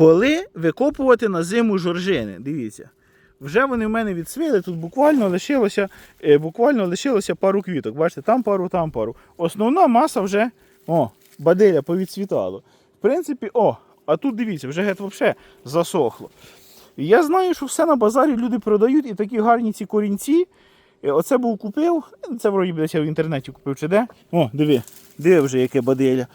Коли викопувати на зиму жоржини? Дивіться. Вже вони в мене відсвіли, тут буквально лишилося, е, буквально лишилося пару квіток. Бачите, там пару, там пару. Основна маса вже, о, баделя повідцвітало. В принципі, о, а тут дивіться, вже геть взагалі засохло. Я знаю, що все на базарі люди продають і такі гарні ці корінці. Е, Оце був купив, це вроді десь я в інтернеті купив чи де. О, диви, диви вже яке баделя.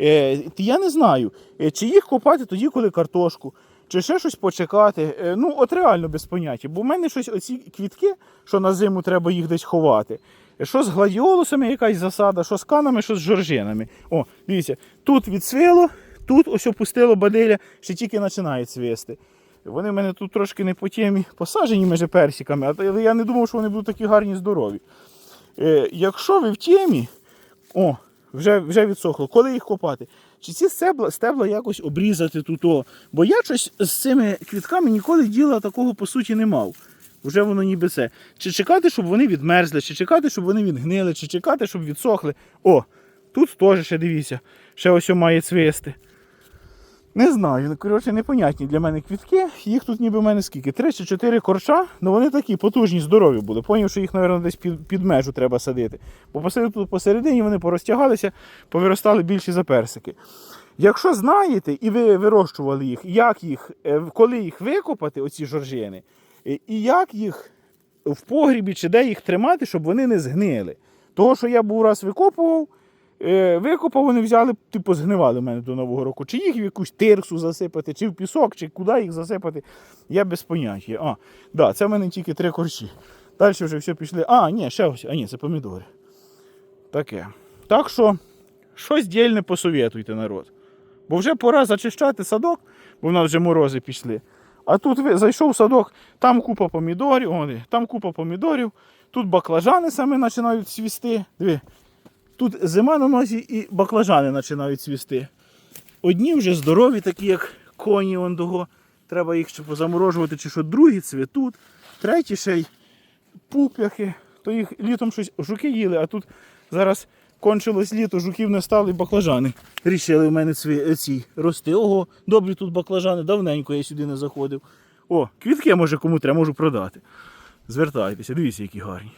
Е, я не знаю, е, чи їх копати тоді, коли картошку, чи ще щось почекати. Е, ну, от реально без поняття. Бо в мене щось оці квітки, що на зиму треба їх десь ховати. Що з гладіолусами якась засада, що з канами, що з жоржинами. О, дивіться, тут відсвило, тут ось опустило баделя, ще тільки починає цвісти. Вони в мене тут трошки не по темі посаджені між персиками, але я не думав, що вони будуть такі гарні здорові. Е, якщо ви в темі, о, вже, вже відсохло. Коли їх копати? Чи ці стебла, стебла якось обрізати тут? О? Бо я щось з цими квітками ніколи діла такого по суті не мав. Вже воно ніби це. Чи чекати, щоб вони відмерзли, чи чекати, щоб вони відгнили, чи чекати, щоб відсохли. О, тут теж ще дивіться, ще ось має цвісти. Не знаю, ну, коротше, непонятні для мене квітки. Їх тут ніби в мене скільки? Три чи чотири корча, ну вони такі потужні, здорові були. Поняв, що їх, мабуть, десь під, під межу треба садити. Бо посадив тут посередині вони порозтягалися, повиростали більші за персики. Якщо знаєте і ви вирощували їх, як їх, е, коли їх викопати, оці жоржини, і як їх в погрібі чи де їх тримати, щоб вони не згнили. Того, що я був раз викопував, Викопав, вони взяли, типу, згнивали мене до Нового року. Чи їх в якусь тирсу засипати, чи в пісок, чи куди їх засипати, я без поняття. А, да, це в мене тільки три корчі. Далі вже все пішли. А, ні, ще ось. А ні, це помідори. Таке. Так що, щось дільне посовітуйте, народ. Бо вже пора зачищати садок, бо в нас вже морози пішли. А тут зайшов в садок, там купа помідорів, о, там купа помідорів, тут баклажани саме починають свісти. Диви, Тут зима на носі і баклажани починають цвісти. Одні вже здорові, такі як коні вон того. Треба їх чи позаморожувати, чи що другі цвітуть. Треті ще й пуп'яхи. То їх літом щось жуки їли, а тут зараз кончилось літо, жуків не стало і баклажани. Рішили в мене цві, ці рости. Ого, добрі тут баклажани, давненько я сюди не заходив. О, квітки може кому треба, можу продати. Звертайтеся, дивіться, які гарні.